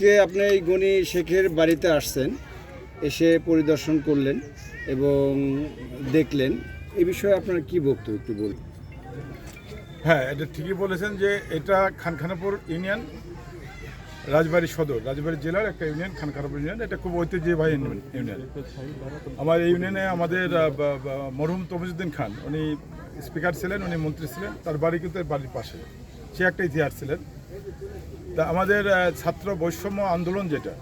আজকে আপনি এই গণি শেখের বাড়িতে আসছেন, এসে পরিদর্শন করলেন এবং দেখলেন। এ বিষয়ে আপনার কি বক্তব্য একটু বলুন। হ্যাঁ এটা ঠিকই বলেছেন যে এটা খানখানাপুর ইউনিয়ন, রাজবাড়ি সদর, রাজবাড়ি জেলার একটা ইউনিয়ন, খানখানাপুর ইউনিয়ন। এটা খুব ঐতিহ্যবাহী ইউনিয়ন আমার এই ইউনিয়নে আমাদের মরহুম তমিজুদ্দিন খান, উনি স্পিকার ছিলেন, উনি মন্ত্রী ছিলেন, তার বাড়ি কিন্তু বাড়ির পাশে। সে একটা ইতিহাস ছিলেন। তা আমাদের ছাত্র বৈষম্য আন্দোলন যেটা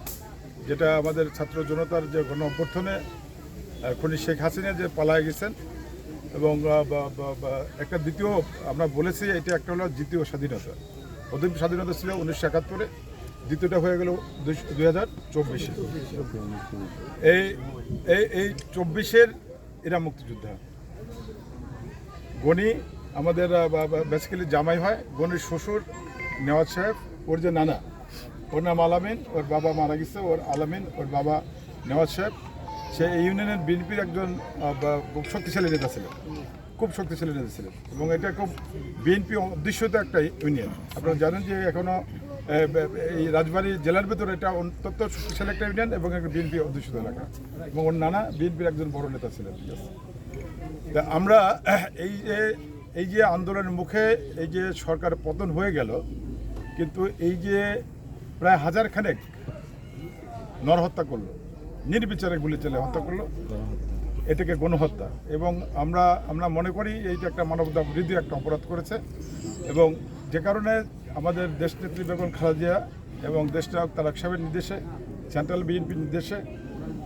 যেটা আমাদের ছাত্র জনতার যে গণ অভ্যর্থনে খনি শেখ হাসিনা যে পালায় গেছেন এবং একটা দ্বিতীয়, আমরা বলেছি এটা একটা হলো দ্বিতীয় স্বাধীনতা। প্রথম স্বাধীনতা ছিল উনিশশো একাত্তরে, দ্বিতীয়টা হয়ে গেল দুই হাজার চব্বিশে। এই এই এই চব্বিশের এরা মুক্তিযোদ্ধা। গণি আমাদের বেসিক্যালি জামাই হয়, গণির শ্বশুর নেওয়াজ সাহেব ওর যে নানা, ওর নাম আলামিন, ওর বাবা মারা গেছে, ওর আলামিন, ওর বাবা নেওয়াজ সাহেব। সে এই ইউনিয়নের বিএনপির একজন শক্তিশালী নেতা ছিলেন খুব শক্তিশালী নেতা ছিলেন এবং এটা খুব বিএনপি অধ্যুষিত একটা ইউনিয়ন। আপনারা জানেন যে এখনও এই রাজবাড়ী জেলার ভেতরে এটা অত্যন্ত শক্তিশালী একটা ইউনিয়ন এবং একটা বিএনপি অধ্যুষিত এলাকা। এবং ওর নানা বিএনপির একজন বড় নেতা ছিলেন তা আমরা, এই যে এই যে আন্দোলনের মুখে এই যে সরকার পতন হয়ে গেল কিন্তু এই যে প্রায় হাজার খানেক নরহত্যা করল, নির্বিচারে গুলি চালিয়ে হত্যা করল, এটাকে গণহত্যা। এবং আমরা আমরা মনে করি এইটা একটা মানবতা বৃদ্ধি একটা অপরাধ করেছে। এবং যে কারণে আমাদের দেশনেত্রী বেগম খালেদা জিয়া এবং দেশনায়ক তারাক সাহেবের নির্দেশে, সেন্ট্রাল বিএনপির নির্দেশে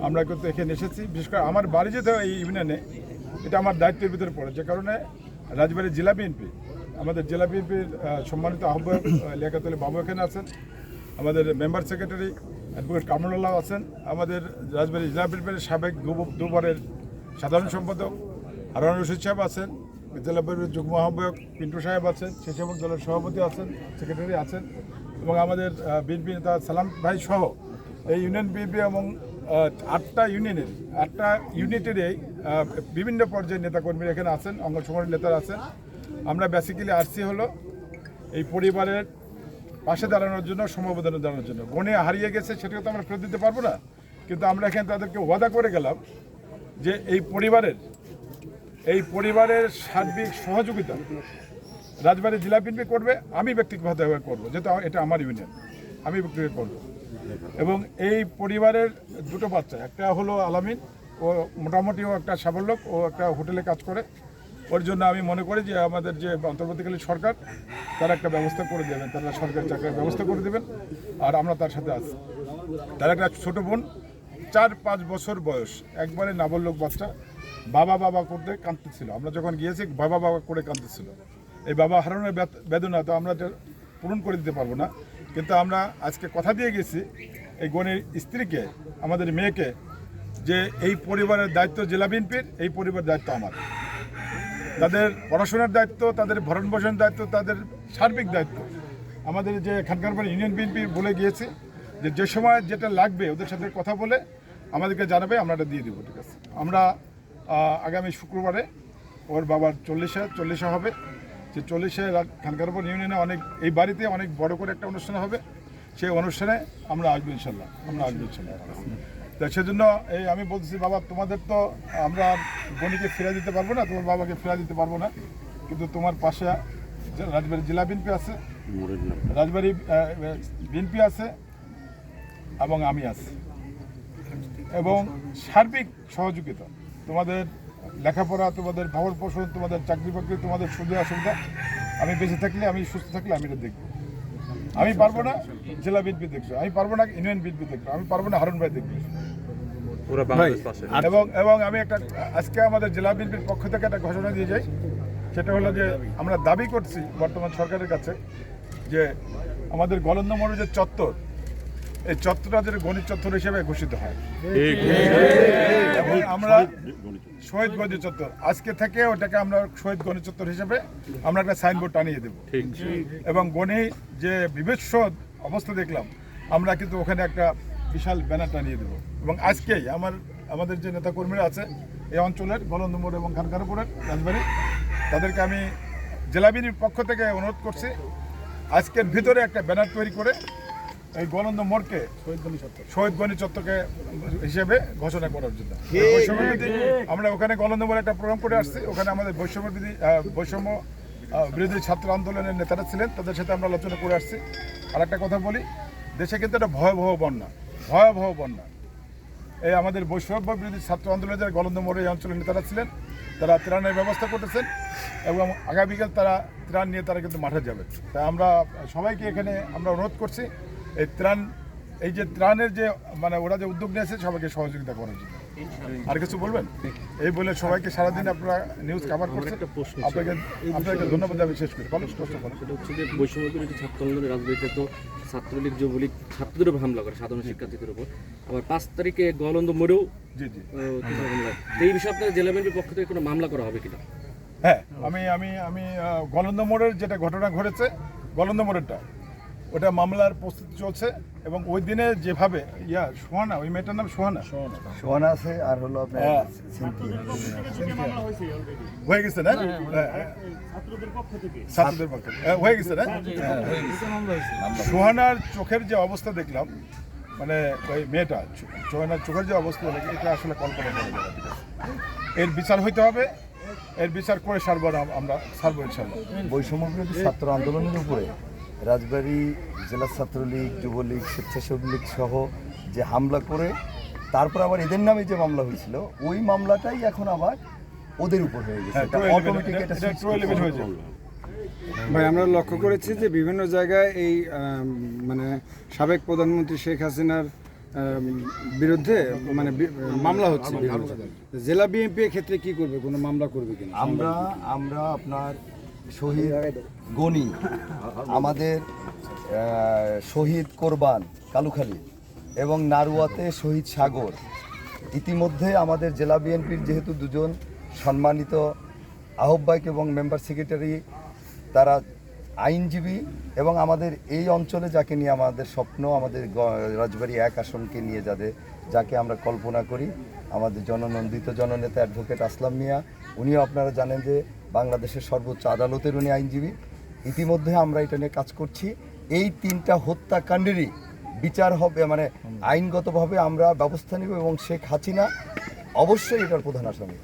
আমরা কিন্তু এখানে এসেছি। বিশেষ করে আমার বাড়ি যেতে এই ইউনিয়নে, এটা আমার দায়িত্বের ভিতরে পড়ে। যে কারণে রাজবাড়ী জেলা বিএনপি আমাদের জেলা বিএনপির সম্মানিত আহ্বায়ক আহ, লিয়াকত আলী বাবু এখানে আছেন। আমাদের মেম্বার সেক্রেটারি অ্যাডভোকেট কামরুল্লাহ আছেন। আমাদের রাজবাড়ী জেলা বিএনপির সাবেক দুবারের সাধারণ সম্পাদক হারান রশিদ সাহেব আছেন। জেলা বিএনপির যুগ্ম আহ্বায়ক পিন্টু সাহেব আছেন। স্বেচ্ছাসেবক দলের সভাপতি আছেন সেক্রেটারি আছেন এবং আমাদের বিএনপি নেতা সালাম ভাই সহ এই ইউনিয়ন বিএনপি এবং আটটা ইউনিয়নের আটটা ইউনিটেরই আহ, বিভিন্ন পর্যায়ের নেতাকর্মীরা এখানে আছেন অঙ্গ সংগঠনের নেতারা আছেন। আমরা বেসিক্যালি আসছি হলো এই পরিবারের পাশে দাঁড়ানোর জন্য, সমবেদনা জানানোর জন্য। গণে হারিয়ে গেছে, সেটাকে তো আমরা ফেরত দিতে পারব না। কিন্তু আমরা এখানে তাদেরকে ওয়াদা করে গেলাম যে এই পরিবারের এই পরিবারের সার্বিক সহযোগিতা রাজবাড়ী জেলা বিএনপি করবে, আমি ব্যক্তিগতভাবে করব, যেহেতু এটা আমার ইউনিয়ন আমি ব্যক্তিগত করব। এবং এই পরিবারের দুটো বাচ্চা, একটা হলো আলামিন, ও মোটামুটি ও একটা সাবল্যক, ও একটা হোটেলে কাজ করে। ওর জন্য আমি মনে করি যে আমাদের যে অন্তর্বর্তীকালীন সরকার, তারা একটা ব্যবস্থা করে দেবেন, তারা সরকারি চাকরির ব্যবস্থা করে দেবেন, আর আমরা তার সাথে আছি। তার একটা ছোট বোন, চার পাঁচ বছর বয়স, একবারে নাবালক বাচ্চা, বাবা বাবা করতে কাঁদতেছিল। আমরা যখন গিয়েছি, বাবা বাবা করে কাঁদতেছিল। এই বাবা হারানোর বেদনা তো আমরা পূরণ করে দিতে পারব না, কিন্তু আমরা আজকে কথা দিয়ে গেছি এই গণের স্ত্রীকে, আমাদের মেয়েকে, যে এই পরিবারের দায়িত্ব জেলা বিএনপির, এই পরিবারের দায়িত্ব আমার। তাদের পড়াশোনার দায়িত্ব, তাদের ভরণ পোষণের দায়িত্ব, তাদের সার্বিক দায়িত্ব। আমাদের যে খানকারপাড়া ইউনিয়ন বিএনপি বলে গিয়েছে যে যে সময় যেটা লাগবে ওদের সাথে কথা বলে আমাদেরকে জানাবে, আমরা এটা দিয়ে দেবো, ঠিক আছে? আমরা আগামী শুক্রবারে ওর বাবার চল্লিশে চল্লিশে হবে। যে চল্লিশে খানকারপাড়া ইউনিয়নে অনেক, এই বাড়িতে অনেক বড় করে একটা অনুষ্ঠান হবে। সেই অনুষ্ঠানে আমরা আসব ইনশাল্লাহ। আমরা আসব ইনশাল্লাহ। তা সেজন্য এই আমি বলতেছি বাবা তোমাদের তো আমরা গণিকে ফিরে দিতে পারব না তোমার বাবাকে ফিরে দিতে পারব না। কিন্তু তোমার পাশে রাজবাড়ি জেলা বিএনপি আছে রাজবাড়ি বিএনপি আছে এবং আমি আছি। এবং সার্বিক সহযোগিতা তোমাদের লেখাপড়া তোমাদের ভবন পোষণ তোমাদের চাকরি বাকরি তোমাদের সুবিধা অসুবিধা আমি বেঁচে থাকলে আমি সুস্থ থাকলে আমি এটা দেখব। আমি পারব না জেলা বিএনপি দেখবে আমি পারব না ইউনিয়ন বিএনপি দেখবে আমি পারব না হারুন ভাই দেখবে। পুরো বাংলাদেশ পাশে। এবং এবং আমি একটা আজকে আমাদের জেলা বিএনপির পক্ষ থেকে একটা ঘোষণা দিয়ে যাই। সেটা হলো যে আমরা দাবি করছি বর্তমান সরকারের কাছে যে আমাদের গলন্দমোড়ের যে চত্বর এই চত্বরটা যেন গণিত চত্বর হিসেবে ঘোষিত হয়। এবং আমরা শহীদ গণিত চত্বর আজকে থেকে ওটাকে আমরা শহীদ গণিত চত্বর হিসেবে আমরা একটা সাইনবোর্ড টানিয়ে দেবো। এবং গণি যে বিভৎস অবস্থা দেখলাম আমরা কিন্তু ওখানে একটা বিশাল ব্যানার টানিয়ে দেবো। এবং আজকেই আমার আমাদের যে নেতাকর্মীরা আছে এই অঞ্চলের গলন্দমোড় এবং খানকারপুরের রাজবাড়ি তাদেরকে আমি জেলাবিনীর পক্ষ থেকে অনুরোধ করছি আজকের ভিতরে একটা ব্যানার তৈরি করে এই গলন্দ মোড়কে শহীদ গণি চত্বরকে হিসেবে ঘোষণা করার জন্য। আমরা ওখানে গলন্দ মোড়ে একটা প্রোগ্রাম করে আসছি ওখানে আমাদের বৈষম্য বিধি বৈষম্য বিরোধী ছাত্র আন্দোলনের নেতারা ছিলেন তাদের সাথে আমরা আলোচনা করে আসছি। আর একটা কথা বলি দেশে কিন্তু একটা ভয়াবহ বন্যা। ভয়াবহ বন্যা। এই আমাদের বৈষম্য বিরোধী ছাত্র আন্দোলনের যারা গলন্দ মোড়ে এই অঞ্চলের নেতারা ছিলেন, তারা ত্রাণের ব্যবস্থা করতেছেন এবং আগামীকাল তারা ত্রাণ নিয়ে তারা কিন্তু মাঠে যাবে। তাই আমরা সবাইকে এখানে আমরা অনুরোধ করছি, এই ত্রাণ, এই যে ত্রাণের যে মানে ওরা যে উদ্যোগ নিয়েছে, সবাইকে সহযোগিতা করার জন্য। আর কিছু বলবেন? এই বলে সবাইকে সারাদিন আপনারা নিউজ কভার করছেন। আপনাকে আপনাকে ধন্যবাদ আমি শেষ করি। বলো স্পষ্ট বলো সেটা হচ্ছে যে বৈষম্য বিরোধী ছাত্র আন্দোলনের রাজনীতিতে তো ছাত্রলীগ যুবলীগ ছাত্রদের উপর হামলা করে সাধারণ শিক্ষার্থীদের উপর। আবার পাঁচ তারিখে গলন্দ মোড়েও হামলা এই বিষয়ে আপনার জেলা বিএনপির পক্ষ থেকে কোনো মামলা করা হবে কিনা? হ্যাঁ আমি আমি আমি গলন্দ মোড়ের যেটা ঘটনা ঘটেছে গলন্দ মোড়েরটা। ওটা মামলার প্রস্তুতি চলছে এবং ওই দিনে যেভাবে ইয়া সোহানা ওই মেয়েটার নাম সোহানা? সোহানা। আছে আর হলো হ্যাঁ। হয়ে গেছে না? হ্যাঁ, হ্যাঁ। ছাত্রদের পক্ষে হ্যাঁ, গেছে না? সোহানার চোখের যে অবস্থা দেখলাম মানে ওই মেয়েটা সোহানার চোখের যে অবস্থা দেখি এটা আসলে কল্পনা করা যাবে এর বিচার হইতে হবে। এর বিচার করে সারবো আমরা সারবো ইনশাল্লাহ বৈষম্য ছাত্র আন্দোলনের উপরে। রাজবাড়ী জেলা ছাত্রলীগ যুবলীগ স্বেচ্ছাসেবক লীগ সহ যে হামলা করে তারপর আবার এদের নামে যে মামলা হয়েছিল ওই মামলাটাই এখন আবার ওদের উপর হয়ে গেছে। হ্যাঁ, এটা। ভাই আমরা লক্ষ্য করেছি যে বিভিন্ন জায়গায় এই মানে সাবেক প্রধানমন্ত্রী শেখ হাসিনার বিরুদ্ধে মানে মামলা হচ্ছে জেলা বিএনপি ক্ষেত্রে কি করবে? কোনো মামলা করবে কিনা? আমরা আমরা আপনার শহীদ গনি আমাদের শহীদ কোরবান কালুখালী এবং নারুয়াতে শহীদ সাগর। ইতিমধ্যে আমাদের জেলা বিএনপির যেহেতু দুজন সম্মানিত আহ্বায়ক এবং মেম্বার সেক্রেটারি তারা আইনজীবী এবং আমাদের এই অঞ্চলে যাকে নিয়ে আমাদের স্বপ্ন আমাদের রাজবাড়ি এক আসনকে নিয়ে যাদের যাকে আমরা কল্পনা করি। আমাদের জননন্দিত জননেতা অ্যাডভোকেট আসলাম মিয়া উনিও আপনারা জানেন যে বাংলাদেশের সর্বোচ্চ আদালতের উনি আইনজীবী ইতিমধ্যে আমরা এটা নিয়ে কাজ করছি এই তিনটা হত্যাকাণ্ডেরই বিচার হবে মানে আইনগতভাবে আমরা ব্যবস্থা নেব এবং শেখ হাসিনা অবশ্যই এটার প্রধান আসামি